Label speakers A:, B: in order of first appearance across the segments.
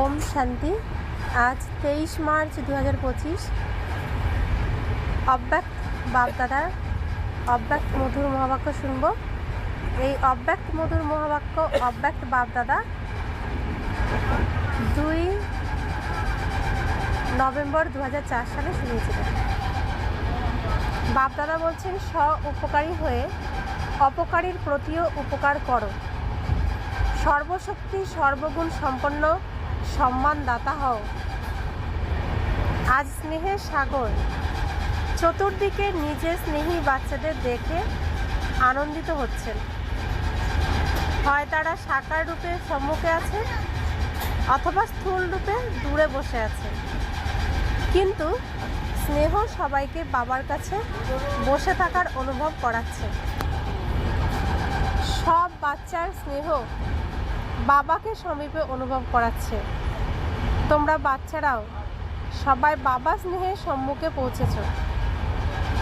A: ওম শান্তি। আজ তেইশ মার্চ দু হাজার পঁচিশ। অব্যক্ত বাপদাদার অব্যক্ত মধুর মহাবাক্য শুনব। এই অব্যক্ত মধুর মহাবাক্য, অব্যক্ত বাপদাদা, দুই নভেম্বর দু হাজার চার সালে শুনিয়েছিলেন বাপদাদা বলছেন স্ব উপকারী হয়ে অপকারীর প্রতিও উপকার করো। সর্বশক্তি, সর্বগুণ সম্পন্ন সম্মানদাতা হও। আজ স্নেহের সাগর, চতুর্দিকে নিজের স্নেহী বাচ্চাদের দেখে আনন্দিত হচ্ছেন। হয় তারা সাকার রূপে সম্মুখে আছে, অথবা স্থূল রূপে দূরে বসে আছে। কিন্তু স্নেহ সবাইকে বাবার কাছে বসে থাকার অনুভব করাচ্ছে। সব বাচ্চার স্নেহ বাবাকে সমীপে অনুভব করাচ্ছে। তোমরা বাচ্চারাও, সবাই বাবা স্নেহের সম্মুখে পৌঁছেছ।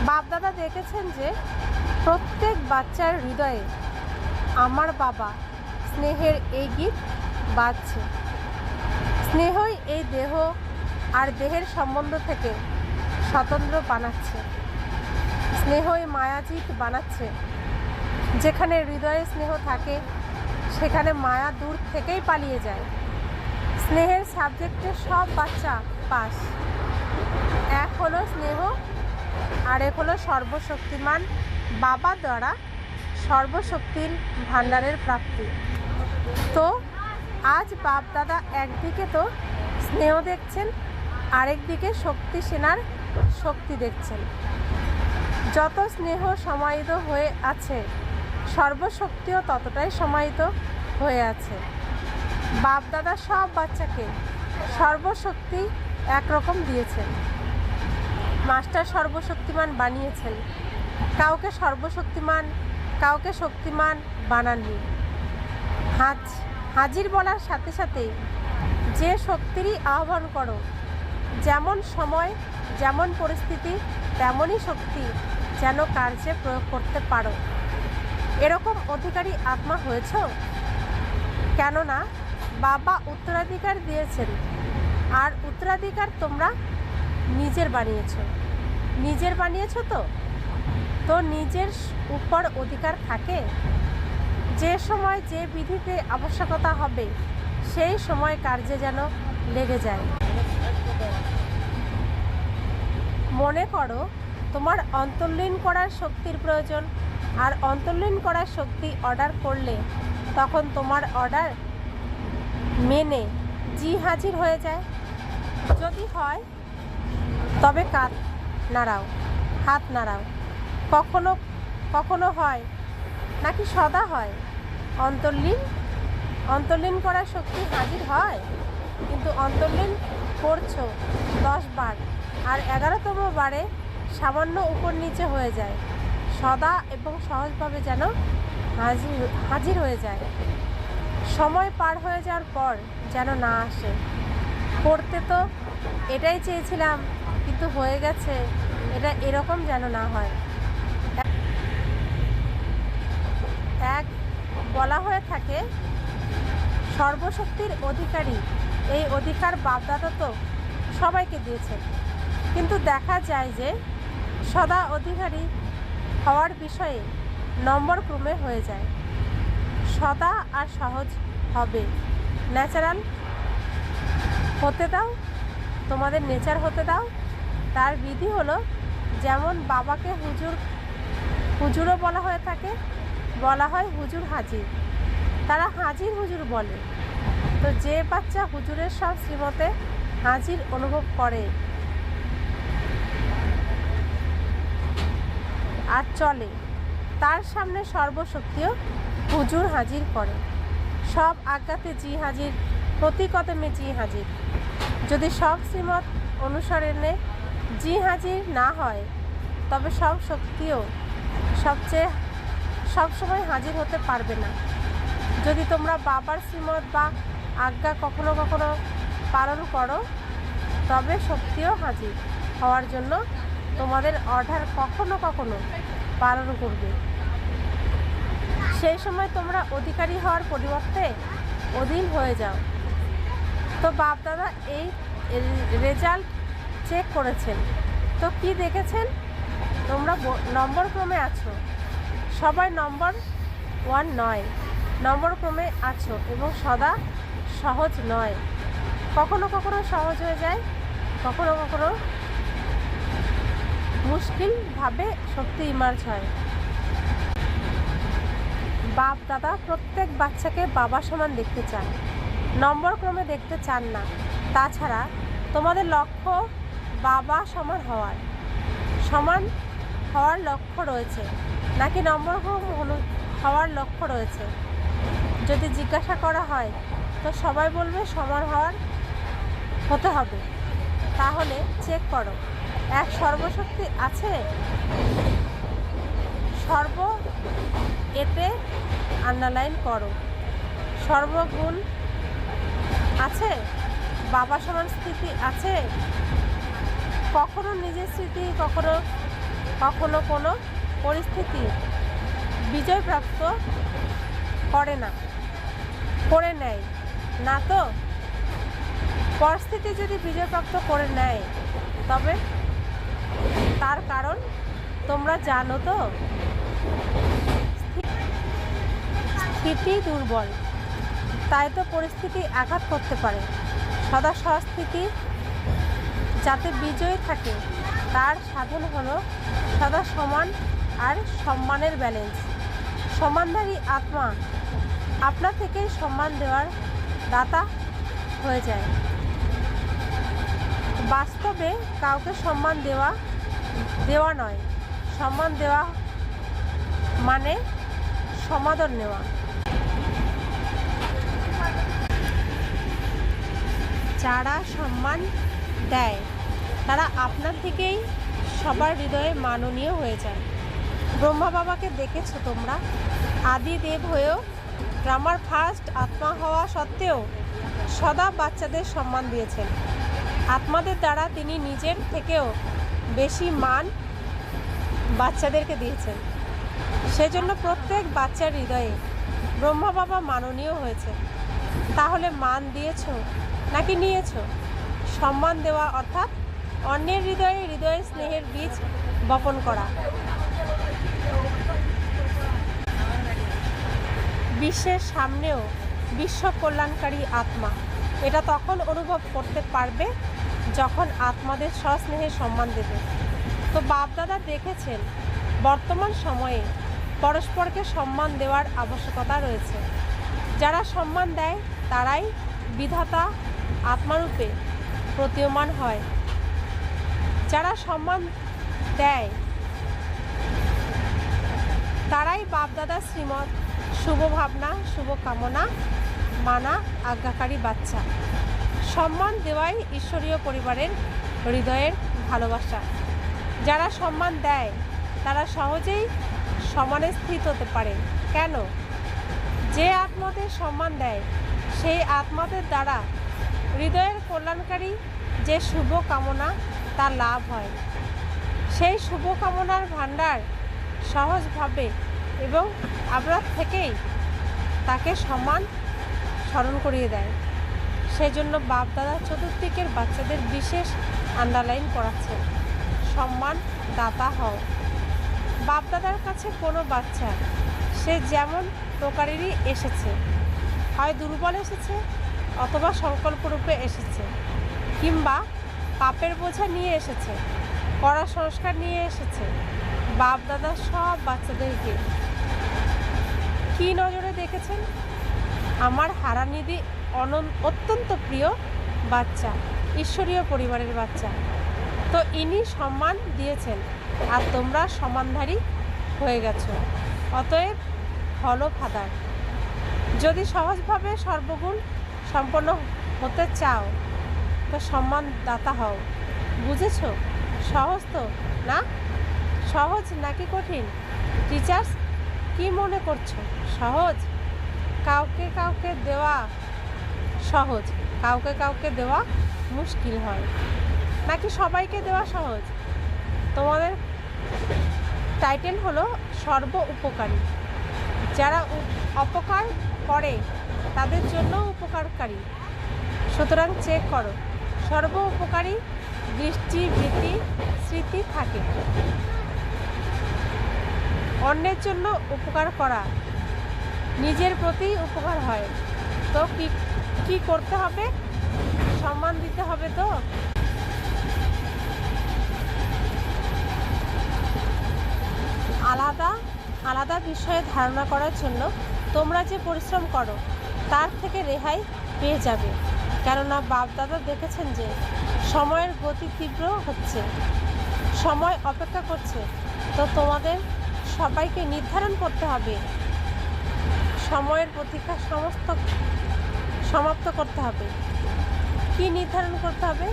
A: বাপদাদা দেখেছেন যে প্রত্যেক বাচ্চার হৃদয়ে আমার বাবা স্নেহের এই গীত বাজছে। স্নেহই এই দেহ আর দেহের সম্বন্ধ থেকে স্বতন্ত্র বানাচ্ছে। স্নেহই মায়াজিত বানাচ্ছে, যেখানে হৃদয়ে স্নেহ থাকে সেখানে মায়া দূর থেকেই পালিয়ে যায়। স্নেহের সাবজেক্টে সব বাচ্চা পাস। এক হলো স্নেহ আর এক হলো সর্বশক্তিমান বাবা দ্বারা সর্বশক্তির ভাণ্ডারের প্রাপ্তি। তো আজ বাপ দাদা একদিকে তো স্নেহ দেখছেন, আরেকদিকে শক্তি সেনার শক্তি দেখছেন। যত স্নেহ সমাহিত হয়ে আছে সর্বশক্তিও ততটাই সমাহিত হয়ে আছে। বাপ দাদা সব বাচ্চাকে সর্বশক্তি একরকম দিয়েছেন। মাস্টার সর্বশক্তিমান বানিয়েছেন। কাউকে সর্বশক্তিমান, কাউকে শক্তিমান বানাননি। হাজ, হাজির বলার সাথে সাথেই যে শক্তিরই আহ্বান করো, যেমন সময়, যেমন পরিস্থিতি, তেমনই শক্তি যেন কার্যে প্রয়োগ করতে পারো। এরকম অধিকারী আত্মা হয়েছ? কেননা বাবা উত্তরাধিকার দিয়েছেন, আর উত্তরাধিকার তোমরা নিজের বানিয়েছ। নিজের বানিয়েছ তো? তো নিজের উপর অধিকার থাকে? যে সময় যে বিধিতে আবশ্যকতা হবে, সেই সময় কার্যে যেন লেগে যায়। মনে করো, তোমার অন্তর্লীন করার শক্তির প্রয়োজন। আর অন্তর্লীন করার শক্তি অর্ডার করলে তখন তোমার অর্ডার মেনে জি হাজির হয়ে যায়। যদি হয়, তবে কাত নাড়াও, হাত নাড়াও। কখনো কখনো হয় নাকি সদা হয়? অন্তর্লীন অন্তর্লীন করার শক্তি হাজির হয়? কিন্তু অন্তর্লীন করছ দশ বার আর এগারোতম বারে সামান্য উপর নিচে হয়ে যায়। সদা এবং সহজভাবে যেন হাজির হাজির হয়ে যায়। সময় পার হয়ে যাওয়ার পর যেন না আসে। পড়তে তো এটাই চেয়েছিলাম, কিন্তু হয়ে গেছে। এটা এরকম যেন না হয়। এক, বলা হয়ে থাকে, সর্বশক্তির অধিকারী এই অধিকার বাপদাদা তো সবাইকে দিয়েছে কিন্তু দেখা যায় যে সদা অধিকারী হওয়ার বিষয়ে নম্বর ক্রমে হয়ে যায়। সদা আর সহজ হবে। ন্যাচারাল হতে দাও, তোমাদের নেচার হতে দাও। তার বিধি হলো, যেমন বাবাকে হুজুর, হুজুরও বলা হয়ে থাকে, বলা হয় হুজুর হাজির। তারা হাজির হুজুর বলে। তো যে বাচ্চা হুজুরের সব শ্রীমতে হাজির অনুভব করে আর চলে। তার সামনে সর্বশক্তিও হুজুর হাজির করে। সব আজ্ঞাতে জি হাজির প্রতি কদমে জি হাজির। যদি সব শ্রীমত অনুসরণে জি হাজির না হয়, তবে সব শক্তিও সবচেয়ে সবসময় হাজির হতে পারবে না। যদি তোমরা বাবার শ্রীমত বা আজ্ঞা কখনো কখনো পালন করো, তবে শক্তিও হাজির হওয়ার জন্য তোমাদের অর্ডার কখনো কখনো পালন করবে। সেই সময় তোমরা অধিকারী হওয়ার পরিবর্তে অধীন হয়ে যাও। তো বাপ দাদা এই রেজাল্ট চেক করেছেন। তো কি দেখেছেন? তোমরা নম্বর ক্রমে আছো। সবাই নম্বর ওয়ান নয়। নম্বর ক্রমে আছো এবং সদা সহজ নয়। কখনো কখনো সহজ হয়ে যায়, কখনো কখনো মুশকিলভাবে শক্তি ইমার্জ হয়। বাপ, দাদা প্রত্যেক বাচ্চাকে বাবা সমান দেখতে চান, নম্বর ক্রমে দেখতে চান না। তাছাড়া তোমাদের লক্ষ্য বাবা সমান হওয়ার সমান হওয়ার লক্ষ্য রয়েছে, নাকি নম্বর ক্রম হওয়ার লক্ষ্য রয়েছে? যদি জিজ্ঞাসা করা হয়, তো সবাই বলবে সমান হওয়ার হতে হবে। তাহলে চেক করো। এক সর্বশক্তি আছে? সর্ব এতে আন্ডারলাইন করো। সর্বগুণ আছে? বাবা সমান স্থিতি আছে? কখনো নিজের স্মৃতি, কখনো কখনো কোনো পরিস্থিতি বিজয় প্রাপ্ত করে না, করে নেয়। না তো? পরিস্থিতি যদি বিজয়প্রাপ্ত করে নেয়, তবে তার কারণ তোমরা জানো তো? স্থিতি দুর্বল। তাই তো পরিস্থিতি আঘাত করতে পারে। সদা সস্থিতি যাতে বিজয়ী থাকে, তার সাধন হলো সদা সমান আর সম্মানের ব্যালেন্স সম্মানধারী আত্মা আপনা থেকেই সম্মান দেওয়ার দাতা হয়ে যায়। বাস্তবে কাউকে সম্মান দেওয়া দেওয়া নয়। সম্মান দেওয়া মানে সমাদর নেওয়া। যারা সম্মান দেয়, তারা আপনার থেকেই সবার হৃদয়ে মাননীয় হয়ে যায়। ব্রহ্মা বাবাকে দেখেছ তোমরা? আদি দেব হয়েও গ্রামার ফার্স্ট আত্মা হওয়া সত্ত্বেও সদা বাচ্চাদের সম্মান দিয়েছেন। আত্মাদের দ্বারা তিনি নিজের থেকেও বেশি মান বাচ্চাদেরকে দিয়েছেন। সেজন্য প্রত্যেক বাচ্চার হৃদয়ে ব্রহ্মা বাবা মাননীয় হয়েছে তাহলে মান দিয়েছ নাকি নিয়েছো? সম্মান দেওয়া অর্থাৎ অন্যের হৃদয়ে হৃদয়ে স্নেহের বীজ বপন করা। বিশ্বের সামনেও বিশ্ব কল্যাণকারী আত্মা। এটা তখন অনুভব করতে পারবে যখন আত্মাদের সস্নেহে সম্মান দেবে। তো বাপদাদা দেখেছেন, বর্তমান সময়ে পরস্পরকে সম্মান দেওয়ার আবশ্যকতা রয়েছে। যারা সম্মান দেয়, তারাই বিধাতা আত্মারূপে প্রতীয়মান হয়। যারা সম্মান দেয়, তারাই বাপদাদা শ্রীমৎ শুভ ভাবনা শুভ কামনা মানা, আজ্ঞাকারী বাচ্চা। সম্মান দেওয়াই ঈশ্বরীয় পরিবারের হৃদয়ের ভালোবাসা। যারা সম্মান দেয়, তারা সহজেই সমানে স্থিত হতে পারে। কেন? যে আত্মাদের সম্মান দেয়, সেই আত্মাদের দ্বারা হৃদয়ের কল্যাণকারী যে শুভ কামনা তার লাভ হয়। সেই শুভ কামনার ভাণ্ডার সহজভাবে এবং আপনার থেকেই তাকে সম্মান স্মরণ করিয়ে দেয়। সেজন্য বাপ দাদা চতুর্দিকের বাচ্চাদের বিশেষ আন্ডারলাইন করাচ্ছে। সম্মান, দাতা হও। বাপ দাদার কাছে কোনো বাচ্চা, সে যেমন প্রকারেরই এসেছে, হয় দুর্বল এসেছে অথবা সংকল্পরূপে এসেছে, কিংবা পাপের বোঝা নিয়ে এসেছে, কড়া সংস্কার নিয়ে এসেছে বাপ দাদা সব বাচ্চাদেরকে। কী নজরে দেখেছেন? আমার হারানিধি অনন, অত্যন্ত প্রিয় বাচ্চা, ঈশ্বরীয় পরিবারের বাচ্চা। তো ইনি সম্মান দিয়েছেন, আর তোমরা সম্মানধারী হয়ে গেছো। অতএব, হলো ফাদার। যদি সহজভাবে সর্বগুণ সম্পন্ন হতে চাও, তো সম্মান দাতা হও। বুঝেছ? সহজ তো, না? সহজ নাকি কঠিন? টিচার্স, কি মনে করছ? সহজ? কাউকে কাউকে দেওয়া সহজ। কাউকে কাউকে দেওয়া মুশকিল হয়। নাকি সবাইকে দেওয়া সহজ? তোমাদের টাইটেল হলো সর্ব উপকারী। যারা অপকার করে, তাদের জন্য উপকারকারী। সুতরাং চেক করো। সর্ব উপকারী দৃষ্টি, ভীতি, স্মৃতি থাকে। অন্যের জন্য উপকার করা। নিজের প্রতি উপকার হয়। তো কি কি করতে হবে? সম্মান দিতে হবে তো? আলাদা আলাদা বিষয়ে ধারণা করার জন্য তোমরা যে পরিশ্রম করো, তার থেকে রেহাই পেয়ে যাবে। কেননা বাপদাদা দেখেছেন যে সময়ের গতি তীব্র হচ্ছে। সময় অপেক্ষা করছে। তো তোমাদের সবাইকে নির্ধারণ করতে হবে। সময়ের প্রতীক্ষা সমস্ত সমাপ্ত করতে হবে। কি নির্ধারণ করতে হবে?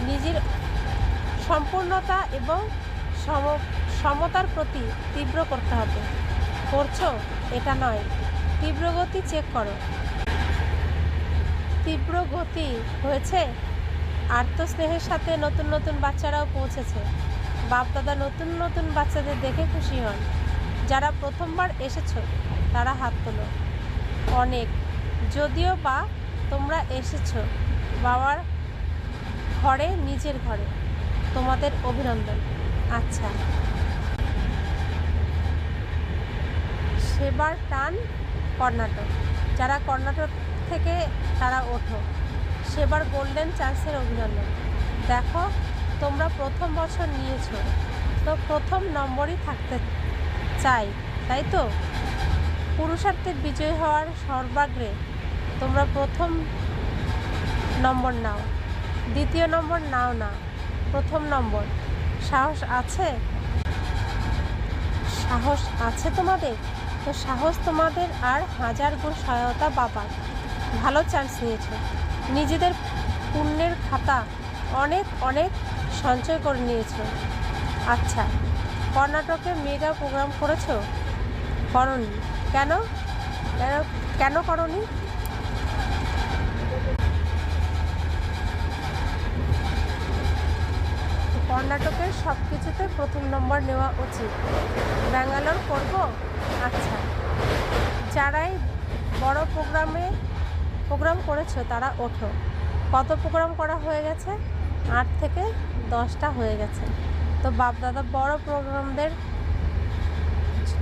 A: নিজের সম্পূর্ণতা এবং সম, সমতার প্রতি তীব্র করতে হবে। করছ? এটা নয়। তীব্র গতি চেক করো। তীব্র গতি হয়েছে? আত্মস্নেহের সাথে নতুন নতুন বাচ্চারাও পৌঁছেছে। বাপদাদা নতুন নতুন বাচ্চাদের দেখে খুশি হন। যারা প্রথমবার এসেছ, তারা হাত তোলো। অনেক। যদিও বা তোমরা এসেছ বাবার ঘরে, নিজের ঘরে। তোমাদের অভিনন্দন। আচ্ছা। সেবার টান কর্ণাটক। যারা কর্ণাটক থেকে তারা ওঠো। সেবার গোল্ডেন চান্সের অভিনন্দন। দেখো, তোমরা প্রথম বছর নিয়েছো। তো প্রথম নম্বরই থাকতে চাই, তাই তো? পুরুষার্থে বিজয় হওয়ার সর্বাগ্রে তোমরা প্রথম নম্বর নাও। দ্বিতীয় নম্বর নাও না, প্রথম নম্বর। সাহস আছে? সাহস আছে তোমাদের? তো সাহস তোমাদের আর হাজার গুণ সহায়তা বাবার। ভালো চান্স নিয়েছো। নিজেদের পুণ্যের খাতা অনেক অনেক সঞ্চয় করে নিয়েছো। আচ্ছা কর্ণাটকে মেগা প্রোগ্রাম করেছ? কেন? কেন কেন করনি? কর্ণাটকের সব কিছুতে প্রথম নম্বর নেওয়া উচিত। ব্যাঙ্গালোর করব? আচ্ছা। যারাই বড় প্রোগ্রামে প্রোগ্রাম করেছ, তারা ওঠো। কত প্রোগ্রাম করা হয়ে গেছে? আট থেকে দশটা হয়ে গেছে। তো বাপদাদা বড় প্রোগ্রামদের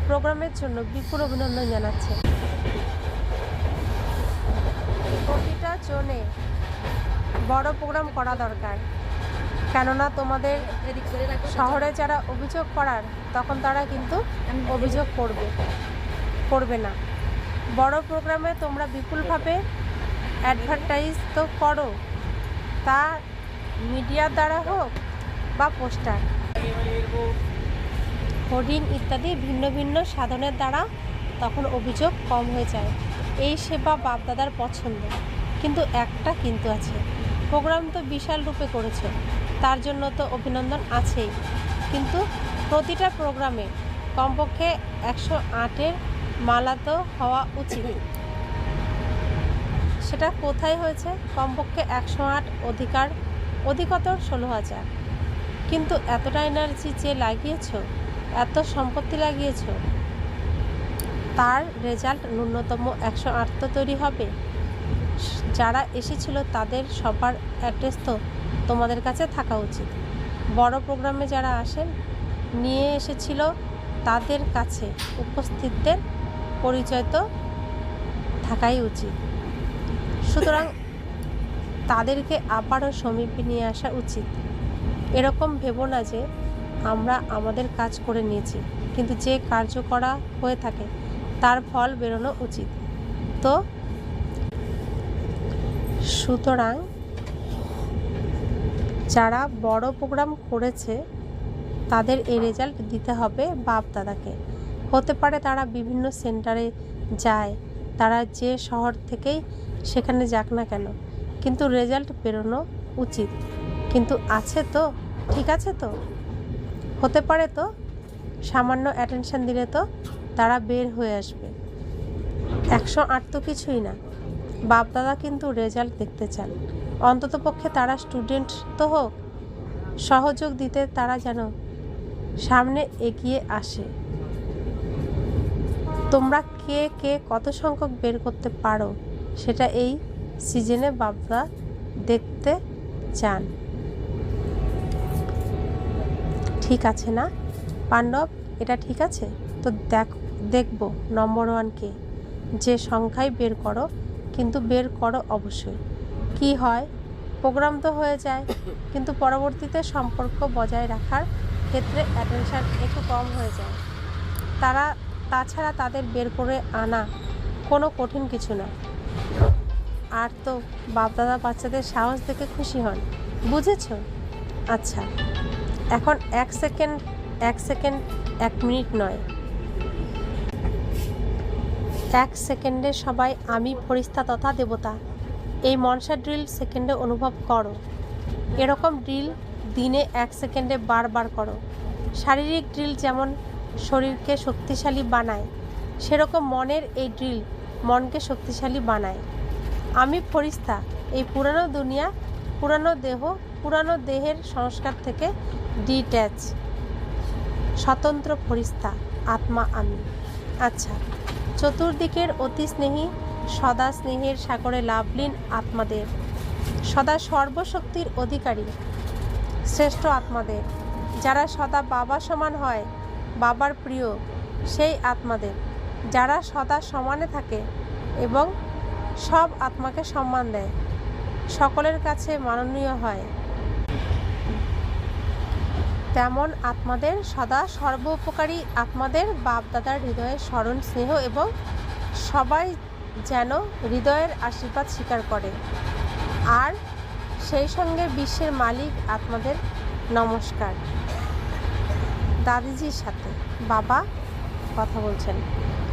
A: প্রোগ্রামের জন্য বিপুল অভিনন্দন জানাচ্ছে। প্রতিটা জোনে বড় প্রোগ্রাম করা দরকার। কেননা তোমাদের শহরে যারা অভিযোগ করার, তখন তারা কিন্তু অভিযোগ করবে করবে না। বড় প্রোগ্রামে তোমরা বিপুলভাবে অ্যাডভার্টাইজ তো করো, তা মিডিয়ার দ্বারা হোক বা পোস্টার, হোর্ডিং ইত্যাদি ভিন্ন ভিন্ন সাধনের দ্বারা তখন অভিযোগ কম হয়ে যায়। এই সেবা বাপদাদার পছন্দ। কিন্তু একটা কিন্তু আছে। প্রোগ্রাম তো বিশাল রূপে করেছ। তার জন্য তো অভিনন্দন আছেই। কিন্তু প্রতিটা প্রোগ্রামে কমপক্ষে একশো আটের মালা তো হওয়া উচিত। সেটা কোথায় হয়েছে? কমপক্ষে একশো আট অধিকার, অধিকতর ষোলো হাজার। কিন্তু এতটা এনার্জি যে লাগিয়েছ, এত সম্পত্তি লাগিয়েছো, তার রেজাল্ট ন্যূনতম একশো আট তো তৈরি হবে। যারা এসেছিল তাদের সবার অ্যাড্রেস তো তোমাদের কাছে থাকা উচিত। বড় প্রোগ্রামে যারা আসেন, নিয়ে এসেছিল তাদের কাছে উপস্থিতদের পরিচয় তো থাকাই উচিত। সুতরাং তাদেরকে আবারও সমীপে নিয়ে আসা উচিত। এরকম ভেবো না যে আমরা আমাদের কাজ করে নিয়েছি, কিন্তু যে কার্য করা হয়ে থাকে তার ফল বেরোনো উচিত। তো সুতরাং যারা বড় প্রোগ্রাম করেছে, তাদের এই রেজাল্ট দিতে হবে বাপ দাদাকে। হতে পারে তারা বিভিন্ন সেন্টারে যায়, তারা যে শহর থেকেই সেখানে যাক না কেন। কিন্তু রেজাল্ট বেরোনো উচিত। কিন্তু আছে তো? ঠিক আছে তো? হতে পারে তো? সামান্য অ্যাটেনশান দিলে তো তারা বের হয়ে আসবে। একশো আট তো কিছুই না। বাপদাদা কিন্তু রেজাল্ট দেখতে চান। অন্ততপক্ষে তারা স্টুডেন্ট তো হোক, সহযোগ দিতে তারা যেন সামনে এগিয়ে আসে। তোমরা কে কে কত সংখ্যক বের করতে পারো সেটা এই সিজনে বাপদা দেখতে চান। ঠিক আছে না? পাণ্ডব এটা ঠিক আছে? তো দেখ, দেখব নম্বর ওয়ানকে। যে সংখ্যায় বের করো, কিন্তু বের করো অবশ্যই। কি হয়? প্রোগ্রাম তো হয়ে যায়, কিন্তু পরবর্তীতে সম্পর্ক বজায় রাখার ক্ষেত্রে অ্যাটেনশান একটু কম হয়ে যায়। তারা, তাছাড়া তাদের বের করে আনা কোনো কঠিন কিছু না। আর তো বাপদাদা বাচ্চাদের সাহস দেখে খুশি হন। বুঝেছ? আচ্ছা এখন এক সেকেন্ড এক সেকেন্ড, এক মিনিট নয়। এক সেকেন্ডে সবাই আমি ফরিস্তা তথা দেবতা এই মনসা ড্রিল সেকেন্ডে অনুভব করো। এরকম ড্রিল দিনে এক সেকেন্ডে বারবার করো। শারীরিক ড্রিল যেমন শরীরকে শক্তিশালী বানায়, সেরকম মনের এই ড্রিল মনকে শক্তিশালী বানায়। আমি ফরিস্তা, এই পুরানো দুনিয়া, পুরানো দেহ, পুরানো দেহের সংস্কার থেকে ডিট্যাচ স্বতন্ত্র ফরিস্তা, আত্মা আমি। আচ্ছা চতুর্দিকের অতি স্নেহী সদা স্নেহের সাগরে লাভলীন আত্মাদের। সদা সর্বশক্তির অধিকারী, শ্রেষ্ঠ আত্মাদের। যারা সদা বাবা সমান হয়, বাবার প্রিয়, সেই আত্মাদের। যারা সদা সমানে থাকে এবং সব আত্মাকে সম্মান দেয়, সকলের কাছে মাননীয় হয়। তেমন আত্মাদের সদা সর্বোপকারী আত্মাদের বাপদাদার হৃদয়ে স্মরণ, স্নেহ এবং সবাই যেন হৃদয়ের আশীর্বাদ স্বীকার করে। আর সেই সঙ্গে বিশ্বের মালিক আত্মাদের নমস্কার। দাদিজির সাথে বাবা কথা বলছেন।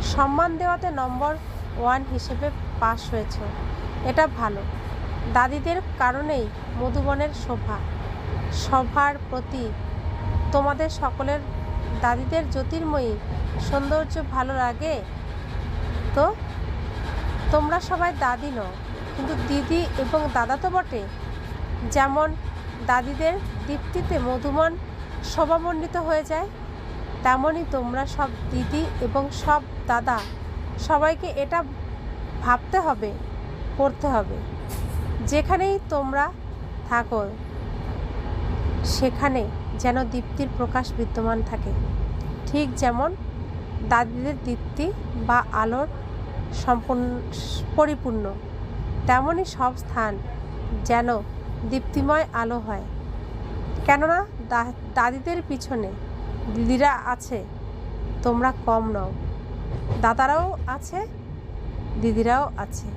A: সম্মান দেওয়াতে নম্বর ওয়ান হিসেবে পাশ হয়েছ। এটা ভালো। দাদিদের কারণেই মধুবনের শোভা। সভার প্রতি তোমাদের সকলের দাদিদের জ্যোতির্ময়ী সৌন্দর্য ভালো লাগে তো তোমরা সবাই দাদি নও, কিন্তু দিদি এবং দাদা তো বটে। যেমন দাদিদের দীপ্তিতে মধুমন শোভামণ্ডিত হয়ে যায় তেমনই তোমরা সব দিদি এবং সব দাদা, সবাইকে এটা ভাবতে হবে, করতে হবে। যেখানেই তোমরা থাকো, সেখানে যেন দীপ্তির প্রকাশ বিদ্যমান থাকে। ঠিক যেমন দাদিদের দীপ্তি বা আলোর সম্পূর্ণ, পরিপূর্ণ। তেমনই সব স্থান যেন দীপ্তিময় আলো হয়। কেননা দাদিদের পিছনে দিদিরা আছে, তোমরা কম নও। দাদারাও আছে, দিদিরাও আছে।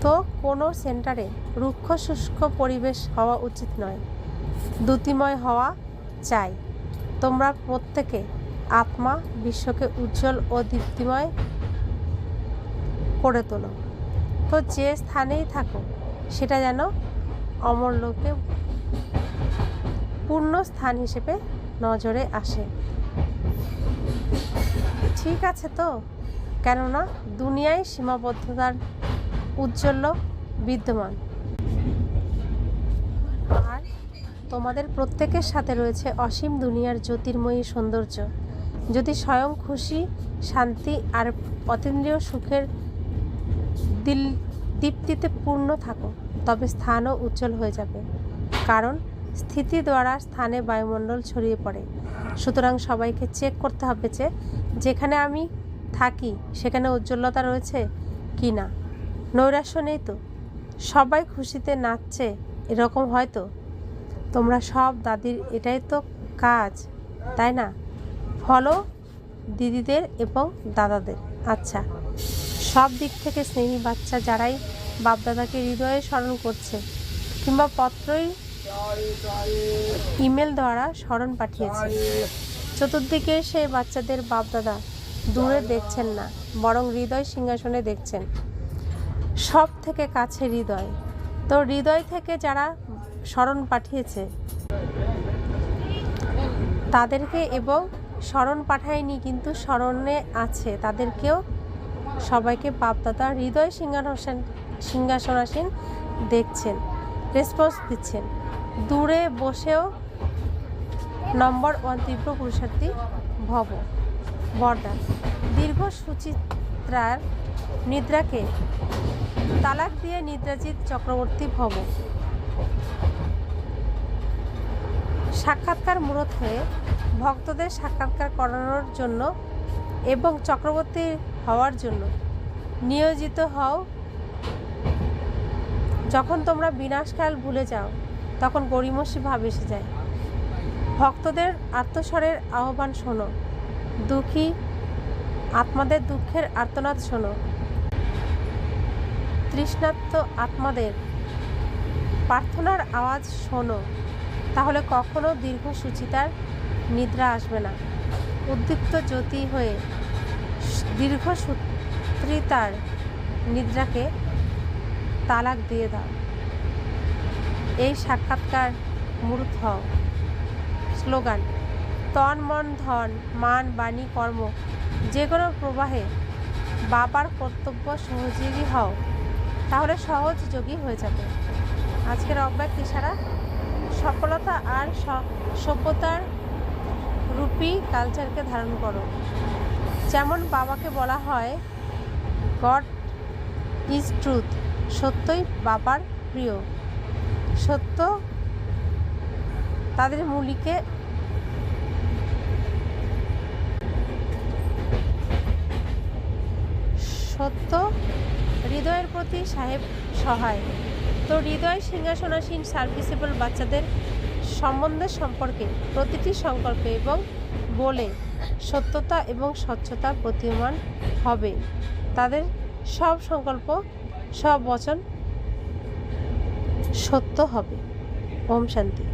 A: তো কোনো সেন্টারে রুক্ষ শুষ্ক পরিবেশ হওয়া উচিত নয়। দ্যুতিময় হওয়া চাই। তোমরা প্রত্যেকে আত্মা বিশ্বকে উজ্জ্বল ও দীপ্তিময় করে তোলো। তো যে স্থানেই থাকো, সেটা যেন অমর লোকে পূর্ণ স্থান হিসেবে নজরে আসে। ঠিক আছে তো? কেননা দুনিয়ায় সীমাবদ্ধতার উজ্জ্বল বিদ্যমান। আর তোমাদের প্রত্যেকের সাথে রয়েছে অসীম দুনিয়ার জ্যোতির্ময়ী সৌন্দর্য। যদি স্বয়ং খুশি, শান্তি আর অতীন্দ্রিয় সুখের দিল দীপ্তিতে পূর্ণ থাকো, তবে স্থানও উজ্জ্বল হয়ে যাবে। কারণ স্থিতি দ্বারা স্থানে বায়ুমণ্ডল ছড়িয়ে পড়ে। সুতরাং সবাইকে চেক করতে হবে যে, যেখানে আমি থাকি, সেখানে উজ্জ্বলতা রয়েছে কি না। নৈরাশ্য নেই তো? সবাই খুশিতে নাচছে, এরকম হয়তো তোমরা সব দাদির, এটাই তো কাজ, তাই না? ফলো দিদিদের এবং দাদাদের। আচ্ছা সব দিক থেকে স্নেহী বাচ্চা যারাই বাপদাদাকে হৃদয়ে স্মরণ করছে কিংবা পত্রই ইমেল দ্বারা স্মরণ পাঠিয়েছে, চতুর্দিকে সেই বাচ্চাদের বাপদাদা দূরে দেখছেন না, বরং হৃদয় সিংহাসনে দেখছেন। সব থেকে কাছে হৃদয়। তো হৃদয় থেকে যারা স্মরণ পাঠিয়েছে, তাদেরকে এবং স্মরণ পাঠায়নি, কিন্তু স্মরণে আছে। তাদেরকেও সবাইকে বাপদাদা হৃদয় সিংহাসন সিংহাসনাসীন দেখছেন রেসপন্স দিচ্ছেন। দূরে বসেও নম্বর ওয়ান তীব্র পুরুষার্থী ভব, বরদান। দীর্ঘ সুচিত্রার নিদ্রাকে তালাক দিয়ে নিদ্রাজিৎ চক্রবর্তী ভব। সাক্ষাৎকার মূরত হয়ে ভক্তদের সাক্ষাৎকার করানোর জন্য এবং চক্রবর্তী হওয়ার জন্য নিয়োজিত হও। যখন তোমরা বিনাশকাল ভুলে যাও, তখন গরিমসি ভাব এসে যায়। ভক্তদের আত্মস্বরের আহ্বান শোনো। দুঃখী আত্মাদের দুঃখের আর্তনাদ শোনো। তৃষ্ণাত্ম আত্মাদের প্রার্থনার আওয়াজ শোনো। তাহলে কখনো দীর্ঘ সুচিতার নিদ্রা আসবে না। উদ্দীপ্ত জ্যোতি হয়ে দীর্ঘ সূত্রিতার নিদ্রাকে তালাক দিয়ে দাও। এই সাক্ষাৎকার মূর্ত স্লোগান। তন, মন, ধন, মান, বাণী, কর্ম যে কোনো প্রবাহে বাবার কর্তব্য সহযোগী হও, তাহলে সহজ যোগী হয়ে যাবে। আজকের অব্যক্ত ইশারা সফলতা আর সভ্যতার রূপী কালচারকে ধারণ করো। যেমন বাবাকে বলা হয় গড ইজ ট্রুথ সত্যই বাবার প্রিয়। সত্য তাদের মূলিকে সত্য হৃদয়ের প্রতি সাহেব সহায়। তো হৃদয়, সিংহাসনাসীন সার্ভিসেবল বাচ্চাদের সম্বন্ধে সম্পর্কে প্রতিটি সংকল্পে এবং বলে সত্যতা এবং স্বচ্ছতা প্রতীয়মান হবে। তাদের সব সংকল্প, সব বচন সত্য হবে। ওম শান্তি।